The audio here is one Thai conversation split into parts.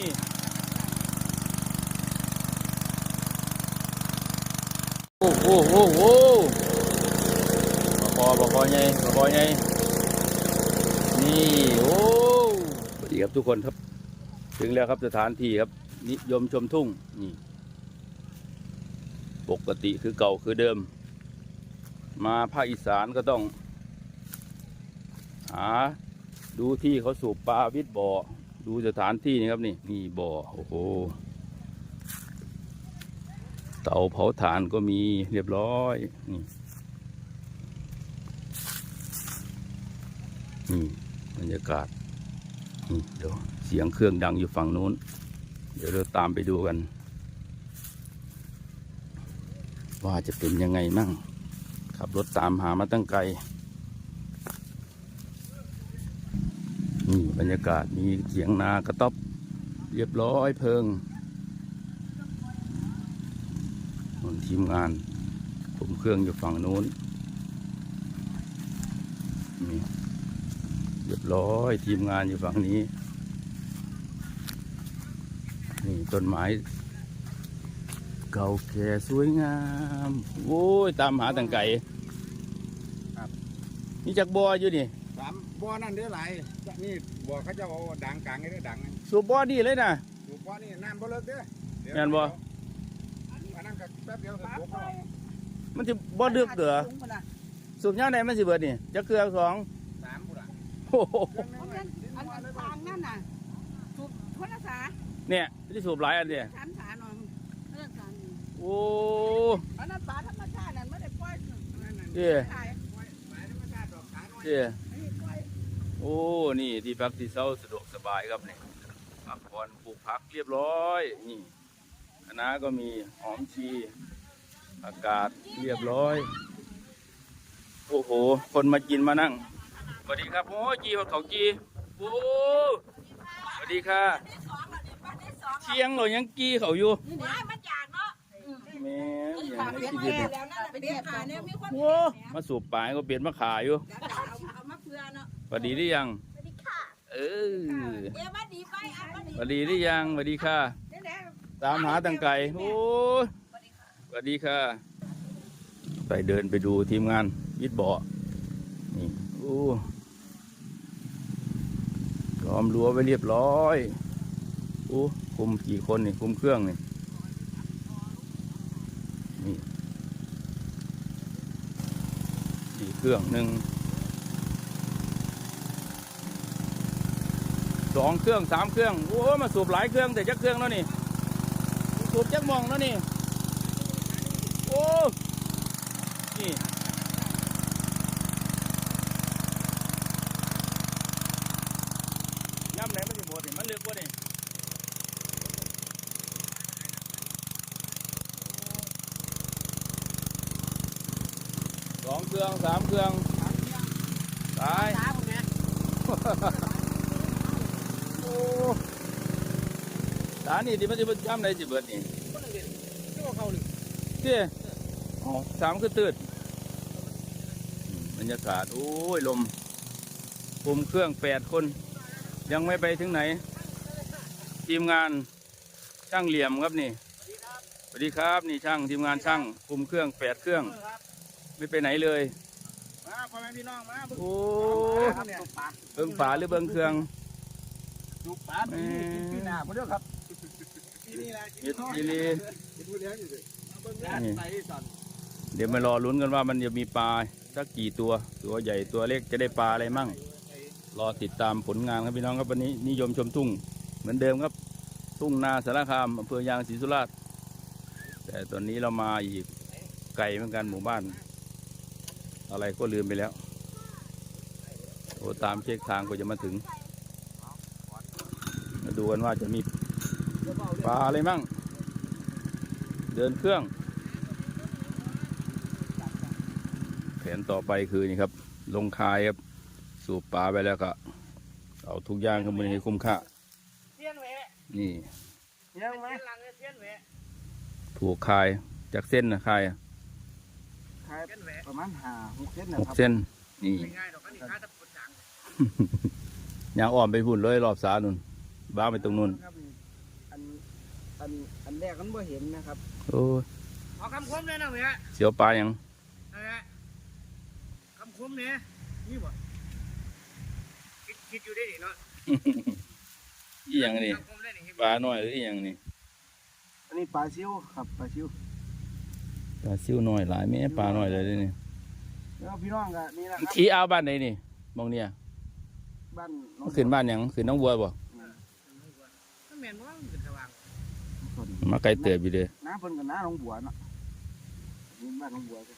นี่โอ้โหโอ้โหบกอบอใหญ่บอใหญ่นี่โอ้สวัสดีครับทุกคนครับ ถึงแล้วครับสถานที่ครับ นิยมชมทุ่งนี่ปกติคือเก่าคือเดิม มาภาคอีสานก็ต้อง หา ดูที่เขาสูบปลาวิทย์บ่อ ดูสถานที่นี่ครับนี่นี่บ่อโอ้โหเตาเผาถ่านก็มีเรียบร้อยนี่นี่บรรยากาศนี่เดี๋ยวเสียงเครื่องดังอยู่ฝั่งนู้น เดี๋ยวเราตามไปดูกัน ว่าจะเป็นยังไงมั่งขับรถตามหามาตั้งไกล นี่ บรรยากาศมีเสียงนากระต๊อบเรียบร้อยเพิงนู่นทีมงาน ผมเครื่องอยู่ฝั่งนู้นนี่เรียบร้อยทีมงานอยู่ฝั่งนี้นี่ต้นไม้เก่าแก่สวยงาม โอ้ย ตามหาต่างไก่ครับนี่จักบัวอยู่นี่สามบ่อนั่นเด้อหลายนี่ บ่อเขาเจะเอาดังกลางให้เด้อดังสูบบัวดีเลยนะอยู่บ่อนี่น้ำบ่เลิกเด้อเดี๋ยวแม่นบ่ อันนั้นก็แป๊บเดียวก็บกเอามันจะบ่เดือกเดือสูบย่างไหนมันสิเบิดนี่จักเกลือสองสามบุระโอ้โหเครื่องเพราะนึฉะงนั้นอันนั้นทางนั่นน่ะถูกพลสาเนี่ยที่สูบหลายอันเนี่ยชั้นสาหนองเรื่องการโอ้อันนั้นปลาธรรมชาตินั่นไม่ได้ปล่อยนั่นน่ะเด้ขายหมายธรรมชาติดอกขาน้อยเจ้อันนี้ปล่อย โอ้ นี่ที่พักที่เศร้าสะดวกสบายครับเนี่ยพักผ่อนปลูกผักเรียบร้อย นี่คณะก็มีหอมชี อากาศเรียบร้อย โอ้โห คนมากินมานั่ง สวัสดีครับ โอ้ยจีเขาจีโอ้สวัสดีค่ะเชียงเรายังกีเขาอยู่ว้ายมันอยากเนาะแม่ยังไม่กินแล้วนะเป็นขาเนี่ยมีคนโอ้มาสูบปลายก็เปลี่ยนมาขายอยู่ วัสดีหรือยังสวัสดีค่ะเออเดี๋ยวมาดีไปอะมาดีสวัสดีหรือยังสวัสดีค่ะเดี๋ยวแหละตามหาตังไก่โอ้ยสวัสดีค่ะ ไปเดินไปดูทีมงานวิทย์บ่อนี่โอ้ล้อมรั้วไว้เรียบร้อยโอ้คุมกี่คนนี่คุมเครื่องนี่นี่สี่เครื่องหนึ่ง สองเครื่องสามเครื่องโอ้มาสูบหลายเครื่องแต่จักเครื่องแล้วนี่สูบจักมองแล้วนี่โอ้นี่ย่ำไหนมันสิหมดนี่มันเลือกว่านี่สองเครื่องสามเครื่องตาย ตาผมเนี่ยโอ้ตานี่ที่มันจะมันย่ำไหนสิเบิดนี่ที่ว่าเขาหนึ่งเจ้อ๋อสามคือตืดบรรยากาศ โอ้ย ลมคุมเครื่องแปดคน ยังไม่ไปถึงไหน ทีมงานช่างเหลี่ยมครับนี่สวัสดีครับนี่ช่างทีมงานช่างคุมเครื่องแปดเครื่อง ไม่ไปไหนเลยมาพ่อแม่พี่น้องมาเบิ่งโอ้ครับเนี่ยปลาเบิ้งฝาหรือเบิ้งเครื่อง ดูปลาปีนี้ปีหน้าบ่เด้อครับปีนี้แหละยิดยิลีดูเลี้ยงอยู่สิเบิ่งด้านใส่สั่นเดี๋ยวมารอลุ้นกันว่ามันจะมีปลาสักกี่ตัวตัวใหญ่ตัวเล็กจะได้ปลาอะไรมั่ง รอติดตามผลงานครับพี่น้องครับวันนี้นิยมชมทุ่ง เหมือนเดิมครับ ทุ่งนาสารคามอำเภอยางศรีสุราษฎร์แต่ตอนนี้เรามาอีกไกลเหมือนกันหมู่บ้าน อะไรก็ลืมไปแล้วโอ้ตามเช็คทางก็จะมาถึงมา ดูกันว่าจะมีปลาอะไรมั่ง เดินเครื่อง แผนต่อไปคือนี่ครับ ลงคายครับ สูบปลาไปแล้วก็ เอาทุกอย่างเข้ามาให้คุ้มค่าเสียนแหวะนี่ยังไหมหลังเสียนแหวะผูกคายจากเส้นนะคายอะขายประมาณห้าหกเซนนะหกครับเส้นนี่ง่ายๆดอกอันนี้ขายตะปุนดังยางอ้อมไปหุ่นเลยรอบสานุน บ้าไปตรงนู้นครับนี่อันอันแรกมันบ่เห็นนะครับโอ้ยเอาคำคมเลยนะเว้ยเสียวปลาอย่างนั่นแหละคำคมเนี่ยนี่บ่คิดคิดอยู่ได้ดิเนาะอีหยังนี่คำคมได้ดิปลาน้อยหรืออีหยังนี่อันนี้ปลาซิวครับปลาซิวปลาซิวน้อยหลายแม่ปลาน้อยเลยเด้นี่แล้วพี่น้องก็นี่นะครับขี้เอาวบ้านไหนนี่มองเนี่ยบ้านน้อมังนขึ้นบ้านหยังขึ้นน้องบัวบ่มัน แม่นว่ามันเป็นสว่างมาไกลเติบอยู่เด้อน้าเพิ่นกับน้าน้องบัวเนาะนี่บ้านน้องบัวจ้ะ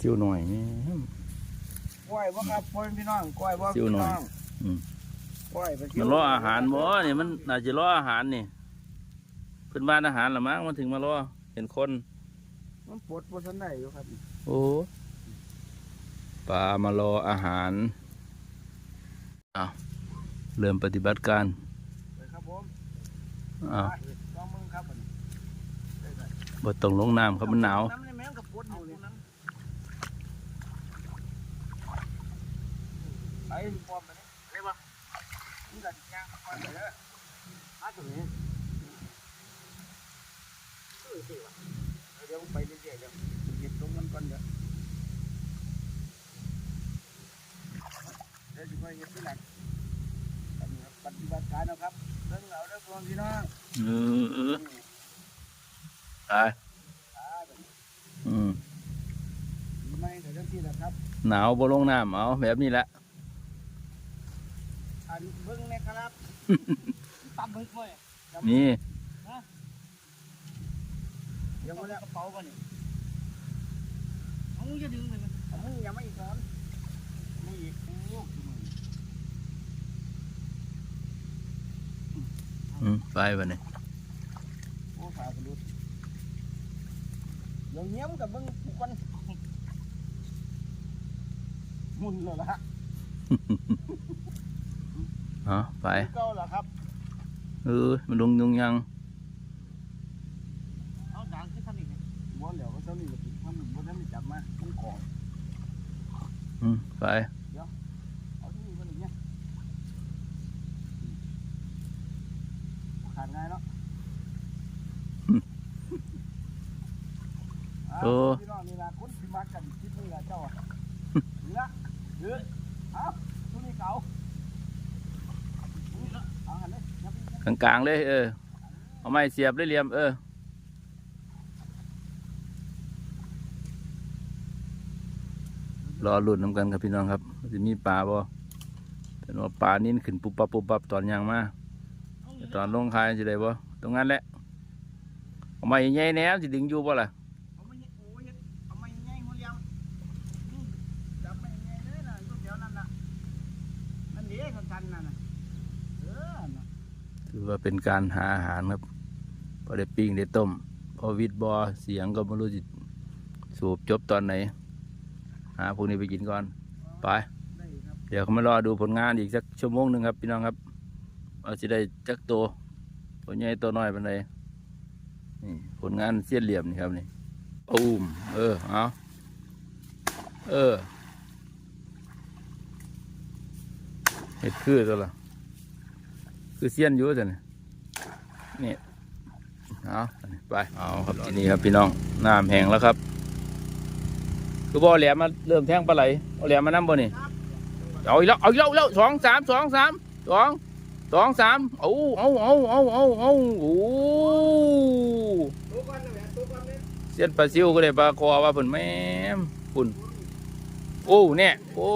ซิวน้อยแม่ก้อยบ่ครับพ่อพี่น้องก้อยบ่ซิวหน่อยพี่งอืมก้อยปลาซิวมันรออาหารบ่นี่มันน่าจะรออาหารนี่ขึ้นบ้านอาหารละมั้งมันถึงมารอเห็นคน มันปลดบ่ทันได้อยู่ครับโอ้ปลามารออาหารอ้าวเริ่มปฏิบัติการไปครับผม อ้าวไปลงมึงครับบัดนี้ไปไปบ่ต้องลงน้ำครับมันหนาวน้ำในแม่งกับปนี่น้ำไปพร้อมไปนี่ไปบ่มึงก็ย่างก่อนเด้อมาตรงนี้เดี๋ยวไปเรื่อยๆเดี๋ยวเก็บตรงนั้นก่อนเดี๋ยวเดี๋ยวจะไปเก็บที่หลังอันปฏิบัติการนะครับ เรื่องเราเรื่องของพี่น้องเออเออตายอืมไม่แต่เรื่องที่แหละครับ หนาวบ่ลงน้ำเอาแบบนี้แหละอันเบิ้งเนะครับตับมึกเลยนี่ยังไม่ได้กระเป๋าป่ะนี่เอามึงจะดึงไปไหมเอามึงยังไม่อีกซ้อนมึงอีกโอ้ยมึง อืม ไปบัดนี้โอ้ขากันรุดเดี๋ยวเงี้ยมกับมึงทุกคนมุนเลยละเอาไปเก้าเหรอครับเออมันลงยุงยังเอาด่างขึ้นท่านอีกม้วนเดี๋ยวก็เจ้านี่ก็ทำม้วนท่านนี่จับมาต้องของอืมไป เอาที่นี่มันอย่างเงี้ยขาดง่าย เนาะโอ้พี่น้องนี่นะคนที่มากันคิดนี่ละเจ้าอะนี่ละเฮ้ยเอาตัวนี้เก่านี่ละเอาหันเลยยับอีกนะกลางๆเลยเออเอาไม้เสียบเลยเหลี่ยมเออรอลุ้นน้ำกันครับพี่น้องครับว่าจะมีปลาบ่เป็นว่าปลานิ่นขึ้นปุ๊บปั๊บปุ๊บปั๊บตอนยางมาแต่ตอนลงคายจะได้บ่ตรงนั้นแหละเอาไม้ใหญ่ๆแหนมสิดึงอยู่บ่ล่ะเอามาโอ้ยเอามาใหญ่หัวเลี้ยงนี่จับมาใหญ่เลยนะลูกเดียวนั่นน่ะนั่นเด้สั้นๆนั่นน่ะเออน่ะถือว่าเป็นการหาอาหารครับพอได้ปิ้งได้ต้ม พอวิดบอเสียงก็ไม่รู้จะสูบจบตอนไหน หาพวกนี้ไปกินก่อน ไปได้ครับเดี๋ยวเขามารอดูผลงานอีกสักชั่วโมงหนึ่งครับพี่น้องครับ ว่าจะได้จักตัวตัวใหญ่ตัวน้อยเป็นไรนี่ผลงานเสี้ยนเหลี่ยมนี่ครับนี่อูมเออเอาเออเห็ดคือตัวละคือเสี้ยนอยู่แต่นี่นี่เอาไปเอาครับที่นี่ครับพี่น้องน้ำแห้งแล้วครับ คือบ่อแหลมมาเริ่มแทงปลาไหลเอาแหลมมานั่บ่นี่เอาอีกแล้วเอาอีกแล้วเอาอีกแล้วสองสามสองสามสอง สองสามเอาเอาเอาเอาเอาเอาโอ้ตัวก่อนนะแม่ตัวก่อนเนี่ยเสียนปลาซิวก็ได้ปลาคอว่าเพิ่นแม่มปุ่นโอ้เนี่ยโอ้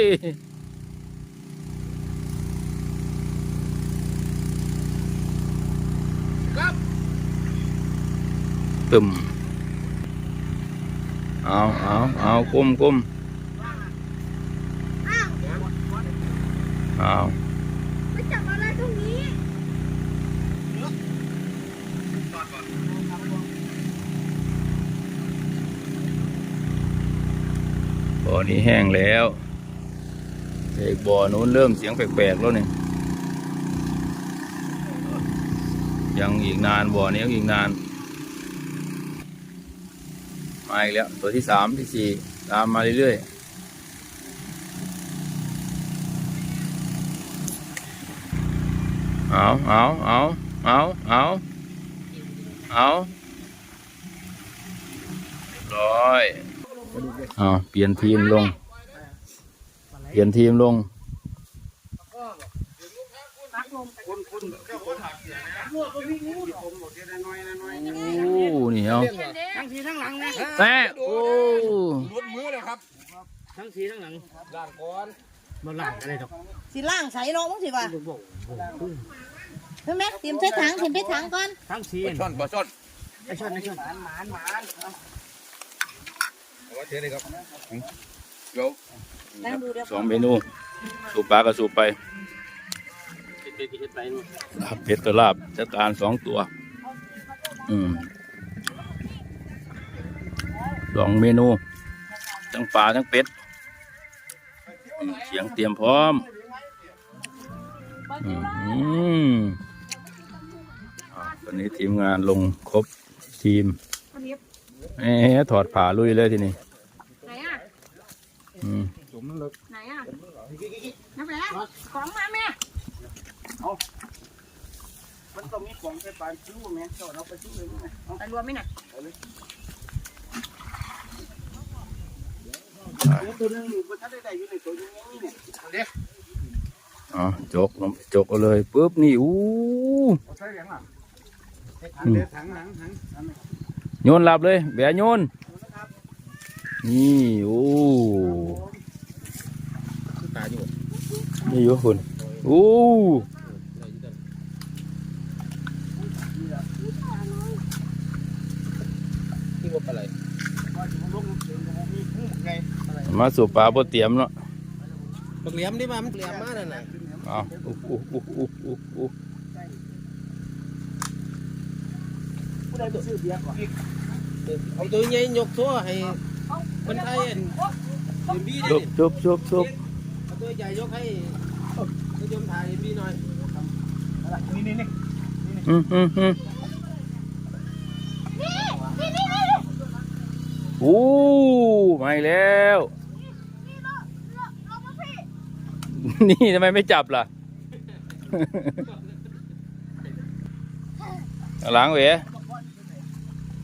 ยตึมเอาเอาเอากุมกุมอ้าวเอา ไปจับอะไรตรงนี้ บ่อนี้แห้งแล้วแต่อีกบ่อนู้นเริ่มเสียงแปลกๆแล้วเนี่ยยังอีกนานบ่อนี้ยังอีกนานมาอีกแล้วตัวที่สามที่สี่ตามมาเรื่อยๆเอาเอาเอาเอาเอาเอาร้อย อาเปลี่ยนทีมลง เปลี่ยนทีมลงคนคนเจ้าคนหักเสียนะพวกก็วิ่งงูดิผมบอกเดี๋ยวน้อยน้อยโอ้นี่เอาทั้งทีทั้งหลังนะแม่โอ้ล้วนมือเลยครับ ทั้งทีทั้งหลังด่างก้อนมาหลังอะไรดอกสิล่างใส่เนาะมึงสิว่าเฮ้ยแม่เตรียมใส่ถังเตรียมใส่ถังก่อนทั้งทีช่อนปลาช่อนไอ้ชนไอ้ชนหมานหมานหมาน สองเมนู สูบปลาก็สูบไปลาบเป็ดก็ลาบจัดการสองตัว อืมสองเมนู ทั้งปลาทั้งเป็ดอืมเสียงเตรียมพร้อม อืมอ่าวันนี้ทีมงานลงครบทีม เอ๊ะถอดผ้าลุยเลยทีนี้ไหนอะอืมไหนอะน้ำแหวนของมาแม่มันต้องมีของไปปานชิ้วแม่เจ้าเราไปชิ้วเลยมั้ยไปรวมไหมน่ะตัวนึงนี่มันถ้าได้ได้อยู่ในตัวนี้เนี่ยอ๋อจกลงจกเอาเลยปุ๊บนี่อู้เอาใส่ยังอะถังเดี๋ยวถังหลังถัง โยนหลับเลยแบะโยนนี่โอ้ตายอยู่นี่อยู่คุณอู้ที่ว่าปลาไหลว่าอยู่ลงเสียงมันมีพุ่งไงอะไรมาสู่ปลาบ่เตรียมเนาะบักเหลี่ยมดิมามันเหลี่ยมมากนั่นน่ะอ้าวอู้อู้อู้อู้อู้อู้ ผู้ใดไปซื้อเบียร์ก่อนเอาตัวใหญ่ยกตัวให้คนไทยเอ็มบีดิชุบชุบชุบชุบเอาตัวใหญ่ยกให้ผู้ชมถ่ายเอ็มบีหน่อยนี่นี่นี่อืมอืมอืมอู้มาอีกแล้ว นี่ทำไมไม่จับล่ะ หลังเว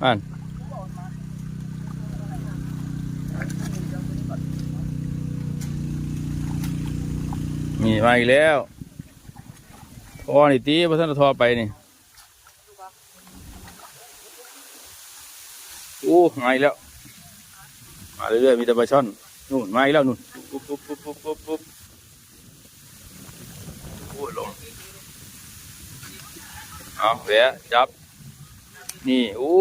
ะอันนี่มาอีกแล้วทอนี่ตีพระท่านทอไปนี่โอ้มาอีกแล้ว มาเรื่อยๆมีแต่ปลาช่อนนู่นมาอีกแล้วนู่นปุ๊บปุ๊บปุ๊บปุ๊บปุ๊บปุ๊บโอ้ยลงเอาแหวะจับ นี่โอ้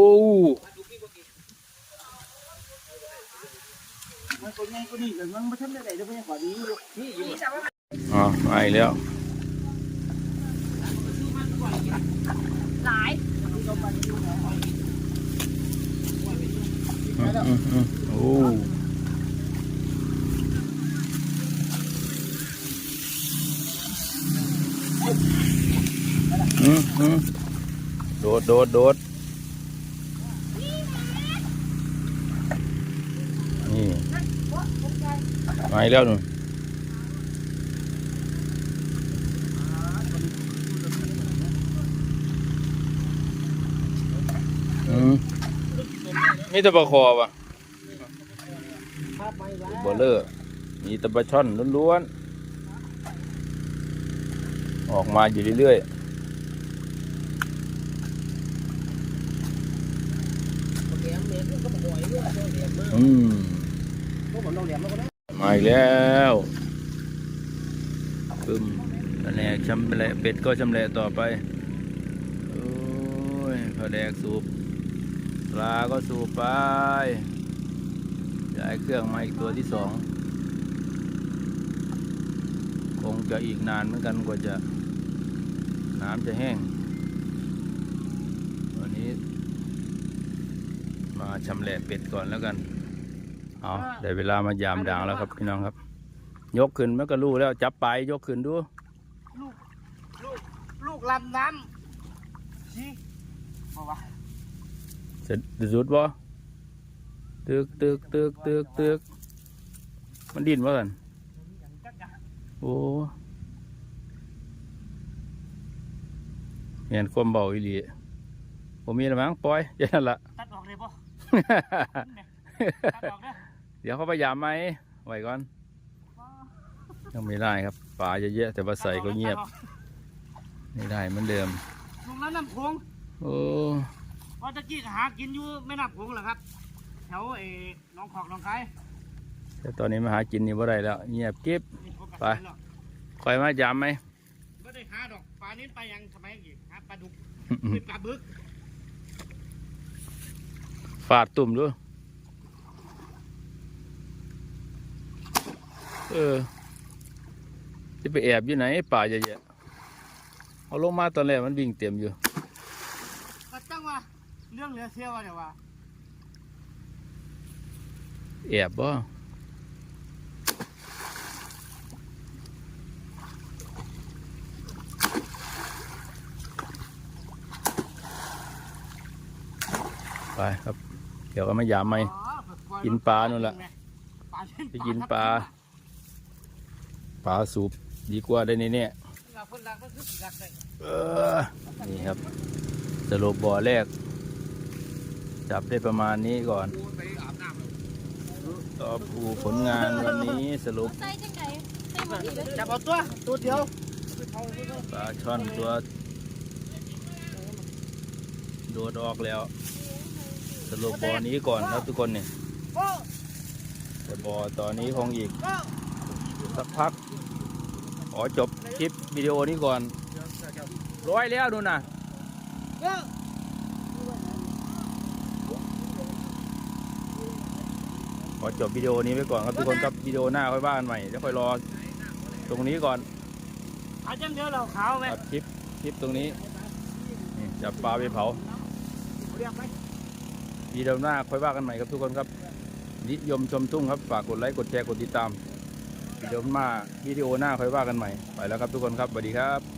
มันตัวใหญ่กว่านี้แต่มันม่ทันได้ได้จะไม่ขอดีอยู่นี่อยู่อ๋อมาอีกแล้วหลายโอ้โดดโดดโดด มาอีกแล้วนู่นอืมมีแต่ปลาคอป่ะบอเลอร์มีแต่ปลาช่อนล้วนๆ ออกมาอยู่เรื่อยบักเหลี่ยมเนี่ยก็บ่อยด้วยตัวเหลี่ยมมากๆอืมพวกผมต้องเหลี่ยมแล้วก็ได้ มาอีกแล้วปึ้มแผนกชำแหละเป็ดก็ชำแหละต่อไป โอ้ยแผนกสูบปลาก็สูบไปย้ายเครื่องมาอีกตัวที่สอง คงจะอีกนานเหมือนกันกว่าจะน้ำจะแห้ง วันนี้ มาชำแหละเป็ดก่อนแล้วกัน เอาได้เวลามายามด่างแล้วครับพี่น้องครับ ยกขึ้นมันก็รู้แล้วจับไปลายยกขึ้นดูลูก ลูกลำน้ำชี้บอกว่าเสร็จสุดบ่ตึกตึกตึกตึกตึกมันดิ้นว่ากันโอ้เห็นความเบาอีหลีโอ้ผมมีอะไรมั้งปล่อยอย่างนั้นละตัดออกเลยป่ะตัดออกนะ เดี๋ยวเขาพยายามไหมไว้ก่อนยังไม่ได้ครับปลาเยอะๆแต่ว่าใส่ก็เงียบไม่ได้เหมือนเดิมลุงแล้วน้ำโขงโอ้ว่าตะกี้ก็หากินอยู่แม่น้ำโขงเหรอครับแถวเออหน้องขอกหน้องคายแต่ตอนนี้มาหากินนี่บ่ได้แล้ว เงียบกิ๊บนี่ผมก็ไปเห็นแล้วคอยมายามไหมไม่ได้หาดอกปลานี้ไปยังทำไมอีกหาปลาดุกเป็นปลาบึกฟาดตุ่มด้วย เออจะไปแอบอยู่ไหนป่าเยอะๆเอาลงมาตอนแรกมันวิ่งเต็มอยู่ก็ตั้งว่าเรื่องเหลือเชื่อว่าเดี๋ยวว่าแอบบ่ไปครับ เดี๋ยวก็มายามไหมอ๋อกินปลานู่นล่ะปลาเช่นไปกินปลาปลาสูบดีกว่าได้นี่เนี่ยหลักคนหลักก็คือหลักเลยเออนี่ครับสรุปบ่อแรก จับได้ประมาณนี้ก่อนไปอาบน้ำต่อผู้ผลงานวันนี้สรุปใส่จังไดใส่บ่ดีเลยจับเอาตัวตัวเดียวปลาช่อนตัวโดดออกแล้ว สรุปบ่อนี้ก่อนครับทุกคนเนี่ยโอ้แต่บ่อตอนนี้คงอีกโอ้สักพักข อจบคลิปวิดีโอนี้ก่อน ร้อยแล้วดูนะโอ้ขอจบวิดีโอนี้ไว้ก่อนครับทุกคนครับวิดีโอหน้าค่อยว่ากันใหม่เดี๋ยวค่อยรอตรงนี้ก่อนอาจารย์เดียวเราขาวไหมตัดคลิปคลิปตรงนี้นี่จับปลาไปเผาเรียกไหมวิดีโอหน้าค่อยว่ากันใหม่ครับทุกคนครับนิยมชมทุ่งครับฝากกดไลค์กดแชร์กดติดตาม เดี๋ยวมาวิดีโอหน้าค่อยว่ากันใหม่ ไปแล้วครับทุกคนครับสวัสดีครับ